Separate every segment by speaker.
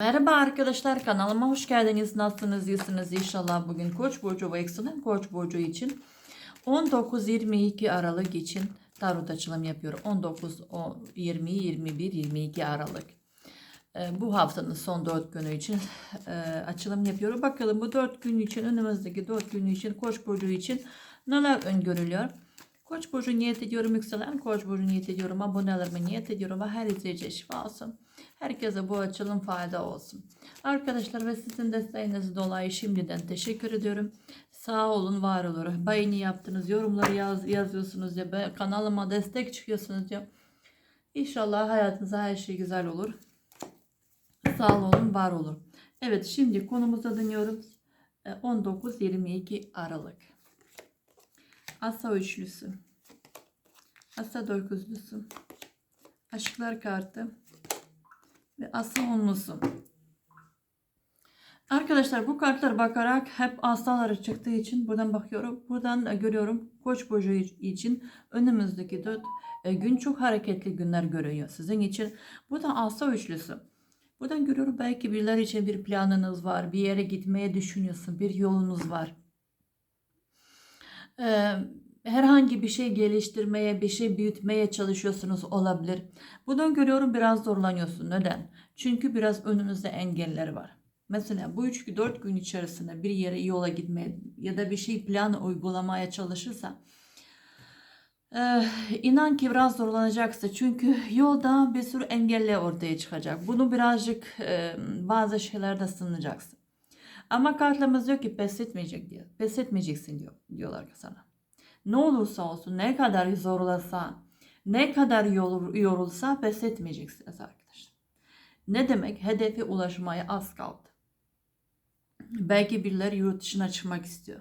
Speaker 1: Merhaba arkadaşlar kanalıma hoş geldiniz. Nasılsınız? İyisiniz inşallah. Bugün Koç burcu ve yükselen Koç burcu için 19-22 Aralık için tarot açılım yapıyorum. 19 o 20 21 22 Aralık. Ee, bu haftanın son 4 günü için e, açılım yapıyorum. Bakalım bu 4 gün için önümüzdeki 4 gün için Koç burcu için neler öngörülüyor? Koç burcu niyet ediyorum yükselen Koç burcu niyet ediyorum abonelerime niyet ediyorum ve her izleyiciye şifa olsun. Herkese bu açılım fayda olsun. Arkadaşlar ve sizin desteğiniz dolayı şimdiden teşekkür ediyorum. Sağ olun, var olun. Beğeni yaptınız, yorumları yaz, yazıyorsunuz ya, kanalıma destek çıkıyorsunuz ya. İnşallah hayatınızda her şey güzel olur. Sağ olun, var olun. Evet, şimdi konumuza dönüyoruz. E, 19-22 Aralık. Asa üçlüsü. Asa dokuzlusu. Aşklar kartı ve asa onlusu. Arkadaşlar bu kartlara bakarak hep asaları çıktığı için buradan bakıyorum. Buradan da görüyorum Koç burcu için önümüzdeki dört e, gün çok hareketli günler görüyor sizin için. Buradan asa üçlüsü. Buradan görüyorum belki birileri için bir planınız var. Bir yere gitmeye düşünüyorsun. Bir yolunuz var. Ee, herhangi bir şey geliştirmeye, bir şey büyütmeye çalışıyorsunuz olabilir. Buradan görüyorum biraz zorlanıyorsun. Neden? Çünkü biraz önünüzde engeller var. Mesela bu 3-4 gün içerisinde bir yere yola gitmeye ya da bir şey plan uygulamaya çalışırsa eh, inan ki biraz zorlanacaksın. Çünkü yolda bir sürü engeller ortaya çıkacak. Bunu birazcık eh, bazı şeylerde sığınacaksın. Ama kartlarımız diyor ki pes etmeyecek diyor. Pes etmeyeceksin diyor, diyorlar sana. Ne olursa olsun, ne kadar zorlasa, ne kadar yorul- yorulsa pes etmeyeceksiniz arkadaşlar. Ne demek? Hedefe ulaşmaya az kaldı. Belki birileri yurt dışına çıkmak istiyor.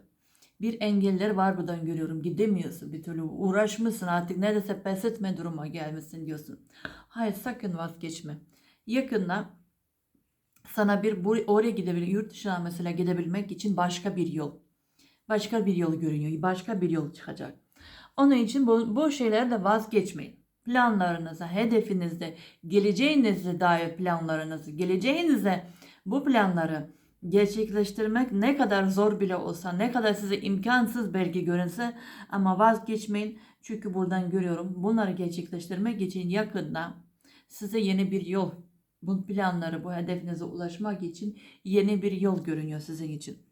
Speaker 1: Bir engeller var buradan görüyorum. Gidemiyorsun bir türlü. Uğraşmışsın artık neredeyse pes etme duruma gelmesin diyorsun. Hayır sakın vazgeçme. Yakında sana bir oraya gidebilir, yurt dışına mesela gidebilmek için başka bir yol. Başka bir yol görünüyor. Başka bir yol çıkacak. Onun için bu, bu şeylerde vazgeçmeyin. Planlarınıza, hedefinizde, geleceğinize dair planlarınızı, geleceğinize bu planları gerçekleştirmek ne kadar zor bile olsa, ne kadar size imkansız belki görünse ama vazgeçmeyin. Çünkü buradan görüyorum bunları gerçekleştirmek için yakında size yeni bir yol, bu planları, bu hedefinize ulaşmak için yeni bir yol görünüyor sizin için.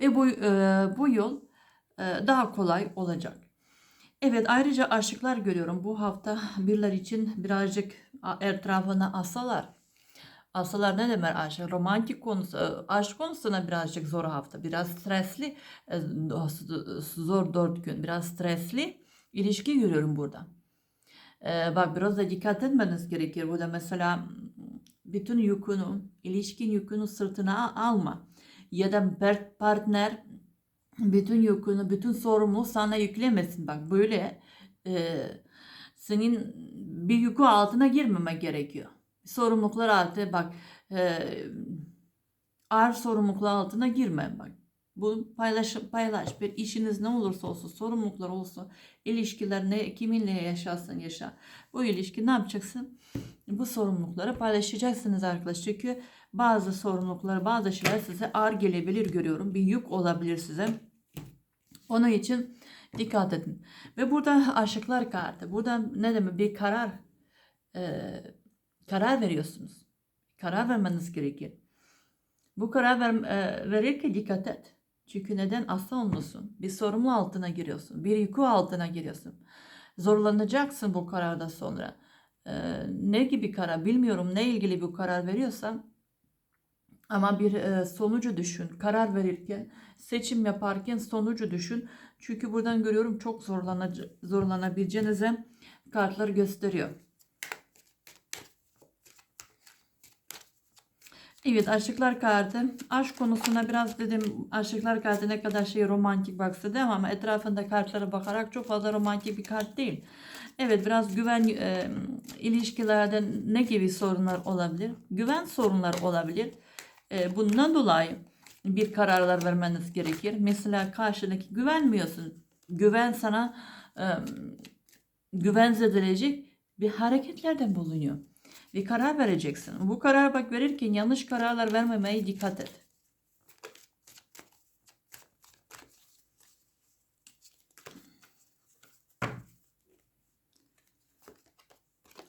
Speaker 1: Ve bu e, bu yol e, daha kolay olacak. Evet ayrıca aşıklar görüyorum. Bu hafta birileri için birazcık etrafına asalar. Asalar ne demek aşk? Romantik konusu, e, aşk konusuna birazcık zor hafta. Biraz stresli, e, zor dört gün. Biraz stresli ilişki görüyorum burada. E, bak biraz da dikkat etmeniz gerekir. Burada mesela bütün yükünü, ilişkin yükünü sırtına al- alma. Ya da partner bütün yükünü, bütün sorumluluğu sana yüklemesin. Bak böyle e, senin bir yükü altına girmeme gerekiyor. Sorumluluklar altı bak e, ağır sorumluluklar altına girme bak. Bu paylaş, paylaş bir işiniz ne olursa olsun sorumluluklar olsun ilişkiler ne kiminle yaşarsan yaşa bu ilişki ne yapacaksın bu sorumlulukları paylaşacaksınız arkadaşlar çünkü bazı sorumluluklar bazı şeyler size ağır gelebilir görüyorum bir yük olabilir size onun için dikkat edin. Ve burada aşıklar kartı. Burada ne demek bir karar e, karar veriyorsunuz. Karar vermeniz gerekir. Bu karar ver, e, verirken dikkat et. Çünkü neden asla olmasın? Bir sorumlu altına giriyorsun. Bir yükü altına giriyorsun. Zorlanacaksın bu kararda sonra. E, ne gibi karar bilmiyorum ne ilgili bir karar veriyorsan ama bir e, sonucu düşün. Karar verirken, seçim yaparken sonucu düşün. Çünkü buradan görüyorum çok zorlanabileceğinize kartlar gösteriyor. Evet aşıklar kartı. Aşk konusuna biraz dedim aşıklar kartı ne kadar şey romantik baksa değil ama etrafında kartlara bakarak çok fazla romantik bir kart değil. Evet biraz güven e, ilişkilerde ne gibi sorunlar olabilir? Güven sorunlar olabilir. E, bundan dolayı bir kararlar vermeniz gerekir. Mesela karşındaki güvenmiyorsun. Güven sana e, güven zedeleyecek bir hareketlerden bulunuyor. Bir karar vereceksin. Bu karar bak verirken yanlış kararlar vermemeye dikkat et.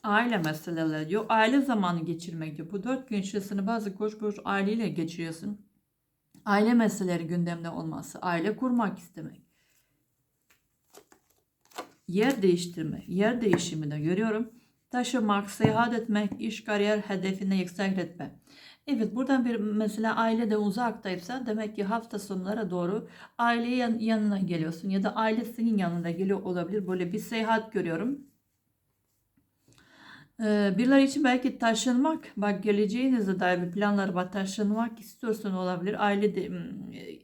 Speaker 1: Aile meseleleri diyor. Aile zamanı geçirmek diyor. Bu dört gün içerisinde bazı koç burç aileyle geçiriyorsun. Aile meseleleri gündemde olması. Aile kurmak istemek. Yer değiştirme. Yer değişimi de görüyorum. Taşımak, seyahat etmek, iş kariyer hedefine yükseltme. Evet buradan bir mesela ailede uzaktaysa demek ki hafta sonlara doğru aile yan- yanına geliyorsun ya da aile senin yanına geliyor olabilir. Böyle bir seyahat görüyorum. Ee, birileri için belki taşınmak, bak geleceğinize dair bir planlar var. Taşınmak istiyorsun olabilir. Aile de, m,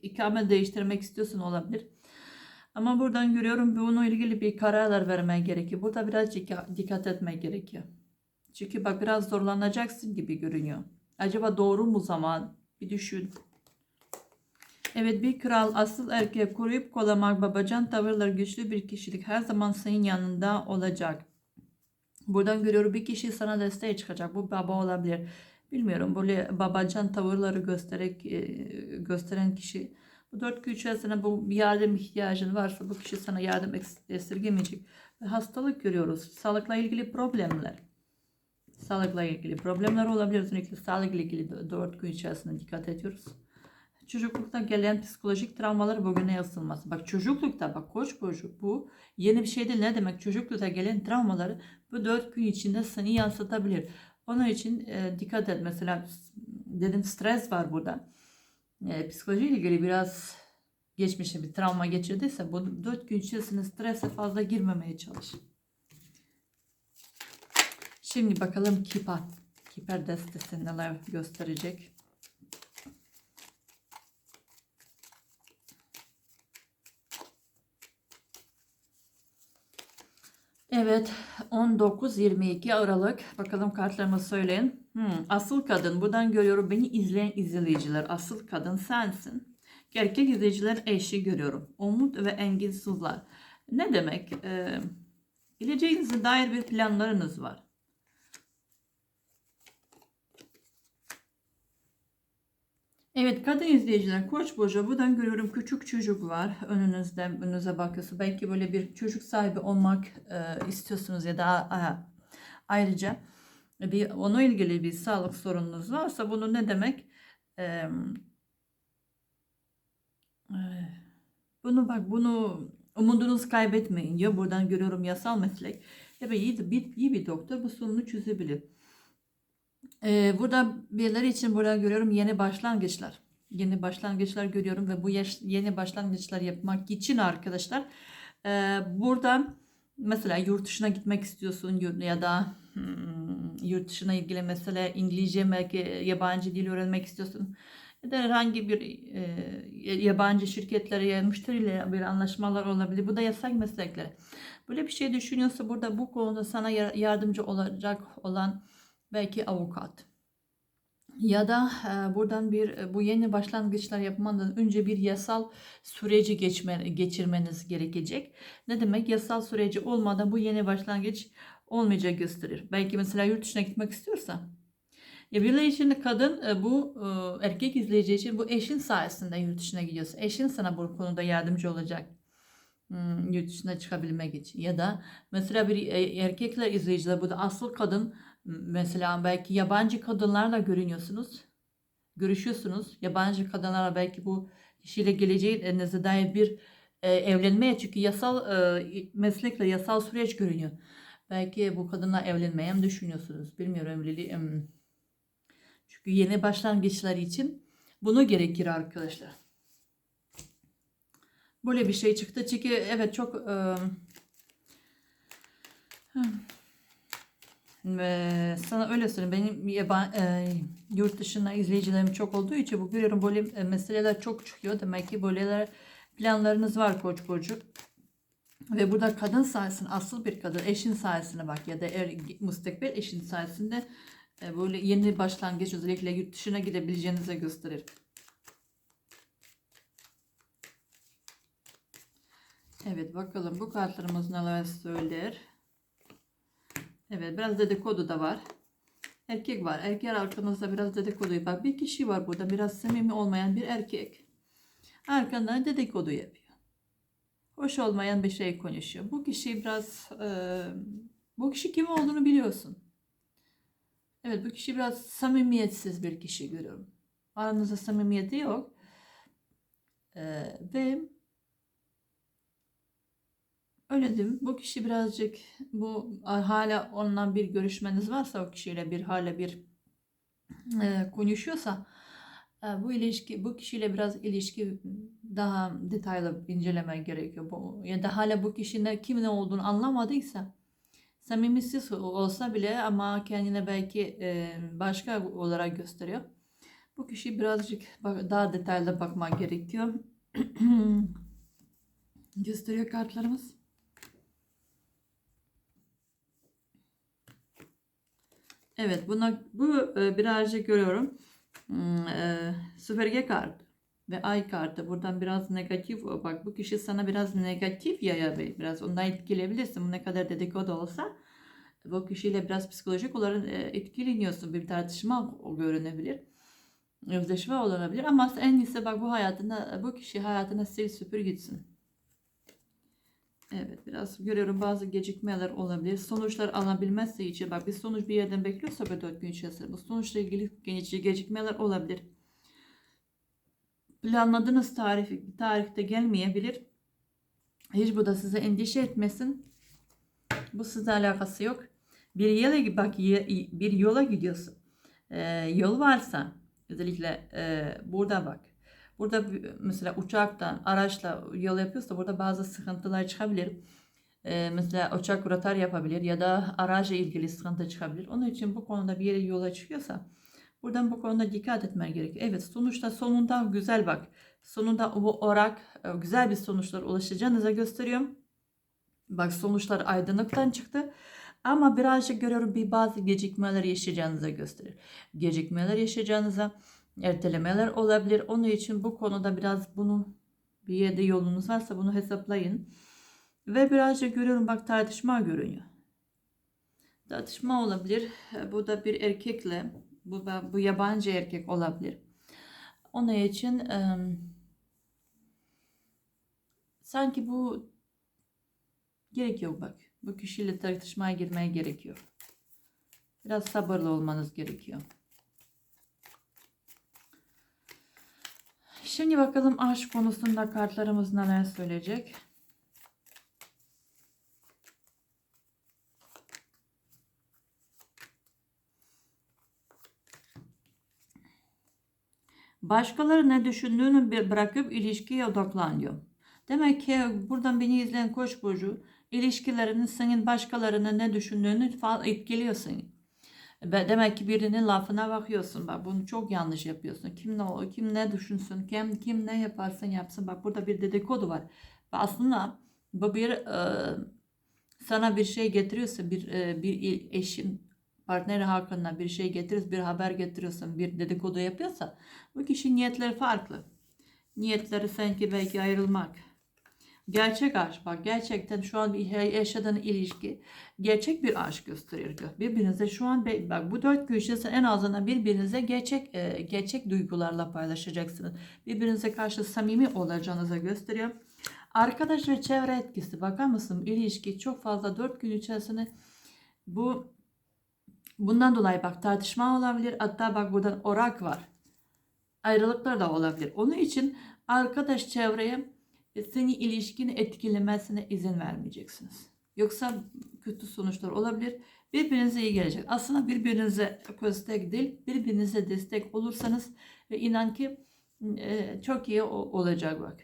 Speaker 1: ikamet değiştirmek istiyorsun olabilir. Ama buradan görüyorum bununla ilgili bir kararlar vermeye gerekiyor. Burada biraz dikkat, etmek gerekiyor. Çünkü bak biraz zorlanacaksın gibi görünüyor. Acaba doğru mu zaman? Bir düşün. Evet bir kral asıl erkeği koruyup kollamak babacan tavırları güçlü bir kişilik her zaman senin yanında olacak. Buradan görüyorum bir kişi sana desteğe çıkacak. Bu baba olabilir. Bilmiyorum böyle babacan tavırları göstererek e, gösteren kişi. Bu dört gün içerisinde bu bir yardım ihtiyacın varsa bu kişi sana yardım es- esirgemeyecek. Ve hastalık görüyoruz. Sağlıkla ilgili problemler. Sağlıkla ilgili problemler olabilir. Özellikle sağlıkla ilgili dört gün içerisinde dikkat ediyoruz. Çocuklukta gelen psikolojik travmalar bugüne yansılması. Bak çocuklukta bak koç burcu bu yeni bir şey değil. Ne demek çocuklukta gelen travmaları bu dört gün içinde seni yansıtabilir. Onun için e, dikkat et. Mesela dedim stres var burada. E, psikolojiyle ilgili biraz geçmişe bir travma geçirdiyse bu dört gün içerisinde strese fazla girmemeye çalış. Şimdi bakalım Kipa. Kiper destesi neler gösterecek. Evet 19-22 Aralık bakalım kartlarımı söyleyin. Hmm, asıl kadın buradan görüyorum beni izleyen izleyiciler asıl kadın sensin. Erkek izleyiciler eşi görüyorum. Umut ve enginsizler. Ne demek? Ee, geleceğinize dair bir planlarınız var. Evet kadın izleyiciler Koç burcu buradan görüyorum. Küçük çocuk var önünüzde önünüze bakıyorsun. Belki böyle bir çocuk sahibi olmak e, istiyorsunuz ya da a- ayrıca bir onunla ilgili bir sağlık sorununuz varsa bunu ne demek? E, e, bunu bak bunu umudunuz kaybetmeyin diyor. Buradan görüyorum yasal meslek. Ya iyi, bir, iyi bir doktor bu sorunu çözebilir. Ee, burada birileri için burada görüyorum yeni başlangıçlar. Yeni başlangıçlar görüyorum ve bu yaş, yeni başlangıçlar yapmak için arkadaşlar e, burada mesela yurt dışına gitmek istiyorsun ya da hmm, yurt dışına ilgili mesela İngilizce belki yabancı dil öğrenmek istiyorsun ya da herhangi bir e, yabancı şirketlere ya müşteriyle bir anlaşmalar olabilir. Bu da yasak meslekler. Böyle bir şey düşünüyorsa burada bu konuda sana yar- yardımcı olacak olan belki avukat ya da e, buradan bir e, bu yeni başlangıçlar yapmadan önce bir yasal süreci geçme, geçirmeniz gerekecek. Ne demek? Yasal süreci olmadan bu yeni başlangıç olmayacak gösterir. Belki mesela yurt dışına gitmek istiyorsa. Ya birileri için kadın e, bu erkek izleyici için bu eşin sayesinde yurt dışına gidiyorsa. Eşin sana bu konuda yardımcı olacak. Hmm, yurt dışına çıkabilmek için. Ya da mesela bir erkekler izleyiciler bu da asıl kadın Mesela belki yabancı kadınlarla görünüyorsunuz. Görüşüyorsunuz. Yabancı kadınlarla belki bu kişiyle geleceğinize dair bir e, evlenmeye çünkü yasal e, meslekle yasal süreç görünüyor. Belki bu kadınla evlenmeye mi düşünüyorsunuz? Bilmiyorum evliliği. Çünkü yeni başlangıçlar için bunu gerekir arkadaşlar. Böyle bir şey çıktı. Çünkü evet çok e, Sana öyle söyleyeyim. Benim yaban, e, yurt dışına izleyicilerim çok olduğu için bu görüyorum böyle meseleler çok çıkıyor. Demek ki böyleler planlarınız var Koç burcu. Ve burada kadın sayesinde asıl bir kadın eşin sayesinde bak ya da er, müstakbel eşin sayesinde e, böyle yeni başlangıç özellikle yurt dışına gidebileceğinize gösterir. Evet bakalım bu kartlarımız neler söyler. Evet biraz dedikodu da var. Erkek var. Erkek arkanızda biraz dedikodu yapar. Bir kişi var burada. Biraz samimi olmayan bir erkek. Arkandan dedikodu yapıyor. Hoş olmayan bir şey konuşuyor. Bu kişi biraz... e, bu kişi kim olduğunu biliyorsun. Evet bu kişi biraz samimiyetsiz bir kişi görüyorum. Aranızda samimiyeti yok. E, ve öyle diyeyim. Bu kişi birazcık bu hala onunla bir görüşmeniz varsa o kişiyle bir hala bir e, konuşuyorsa e, bu ilişki bu kişiyle biraz ilişki daha detaylı inceleme gerekiyor. Bu, ya da hala bu kişinin kim ne olduğunu anlamadıysa samimisiz olsa bile ama kendine belki e, başka olarak gösteriyor. Bu kişi birazcık daha detaylı bakma gerekiyor. Gösteriyor kartlarımız. Evet, buna bu e, birazcık görüyorum. Hmm, e, süpürge kartı ve ay kartı. Buradan biraz negatif. Bak bu kişi sana biraz negatif yayabilir. Biraz ondan etkileyebilirsin. Bu ne kadar dedikodu olsa. Bu kişiyle biraz psikolojik olarak e, etkileniyorsun. Bir tartışma görünebilir. Özdeşme olabilir. Ama en iyisi bak bu hayatına, bu kişi hayatına sil süpür gitsin. Evet biraz görüyorum bazı gecikmeler olabilir. Sonuçlar alabilmezse için bak bir sonuç bir yerden bekliyorsa böyle 4 gün içerisinde bu sonuçla ilgili gecikmeler olabilir. Planladığınız tarih, tarihte gelmeyebilir. Hiç bu da size endişe etmesin. Bu sizle alakası yok. Bir yola bak bir yola gidiyorsun. Ee, yol varsa özellikle e, burada bak. Burada mesela uçaktan, araçla yol yapıyorsa burada bazı sıkıntılar çıkabilir. Ee, mesela uçak rotar yapabilir ya da araçla ilgili sıkıntı çıkabilir. Onun için bu konuda bir yere yola çıkıyorsa buradan bu konuda dikkat etmen gerekiyor. Evet sonuçta sonunda güzel bak. Sonunda bu orak e, güzel bir sonuçlar ulaşacağınıza gösteriyorum. Bak sonuçlar aydınlıktan çıktı. Ama birazcık görüyorum bir bazı gecikmeler yaşayacağınıza gösterir. Gecikmeler yaşayacağınıza, ertelemeler olabilir. Onun için bu konuda biraz bunu bir yerde yolunuz varsa bunu hesaplayın. Ve birazcık görüyorum bak tartışma görünüyor. Tartışma olabilir. Bu da bir erkekle, bu bu yabancı erkek olabilir. Onun için em, sanki bu gerek yok bak. Bu kişiyle tartışmaya girmeye gerekiyor. Biraz sabırlı olmanız gerekiyor. Şimdi bakalım aşk konusunda kartlarımız neler söyleyecek. Başkaları ne düşündüğünü bırakıp ilişkiye odaklan diyor. Demek ki buradan beni izleyen Koç burcu ilişkilerinin senin başkalarına ne düşündüğünü etkiliyor seni. Demek ki birinin lafına bakıyorsun. Bak bunu çok yanlış yapıyorsun. Kim ne o, kim ne düşünsün, kim kim ne yaparsın yapsın. Bak burada bir dedikodu var. Aslında bu bir e, sana bir şey getiriyorsa bir e, bir eşin partneri hakkında bir şey getiriyorsa, bir haber getiriyorsan, bir dedikodu yapıyorsa bu kişi niyetleri farklı. Niyetleri sanki belki ayrılmak. Gerçek aşk bak gerçekten şu an yaşadığın ilişki gerçek bir aşk gösteriyor. Birbirinize şu an bak bu dört içerisinde en azından birbirinize gerçek e, gerçek duygularla paylaşacaksınız. Birbirinize karşı samimi olacağınıza gösteriyor. Arkadaş ve çevre etkisi bakar mısın? İlişki çok fazla dört gün içerisinde bu bundan dolayı bak tartışma olabilir. Hatta bak buradan orak var. Ayrılıklar da olabilir. Onun için arkadaş çevreye seni ilişkini etkilemesine izin vermeyeceksiniz. Yoksa kötü sonuçlar olabilir. Birbirinize iyi gelecek. Aslında birbirinize destek değil, birbirinize destek olursanız ve inan ki e, çok iyi olacak bak.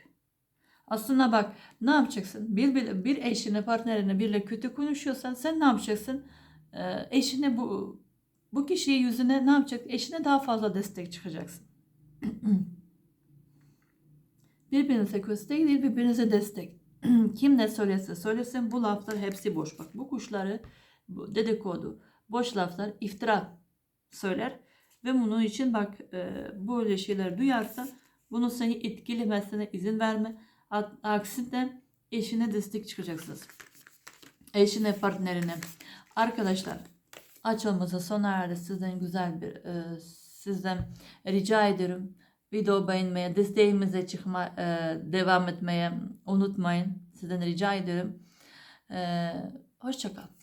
Speaker 1: Aslında bak ne yapacaksın? Bir, bir, bir eşine, partnerine birle kötü konuşuyorsan sen ne yapacaksın? E, eşine bu bu kişiye yüzüne ne yapacaksın? Eşine daha fazla destek çıkacaksın. Birbirinize köstek değil, birbirinize destek. Kim ne söylese söylesin bu laflar hepsi boş. Bak bu kuşları, bu dedikodu, boş laflar, iftira söyler. Ve bunun için bak e, böyle şeyler duyarsa bunu seni etkilemesine izin verme. Aksine eşine destek çıkacaksınız. Eşine, partnerine. Arkadaşlar açılması sona erdi. Sizden güzel bir e, sizden rica ederim. Video beğenmeye, desteğimize çıkma, e, devam etmeye unutmayın. Sizden rica ederim. E, hoşça kalın.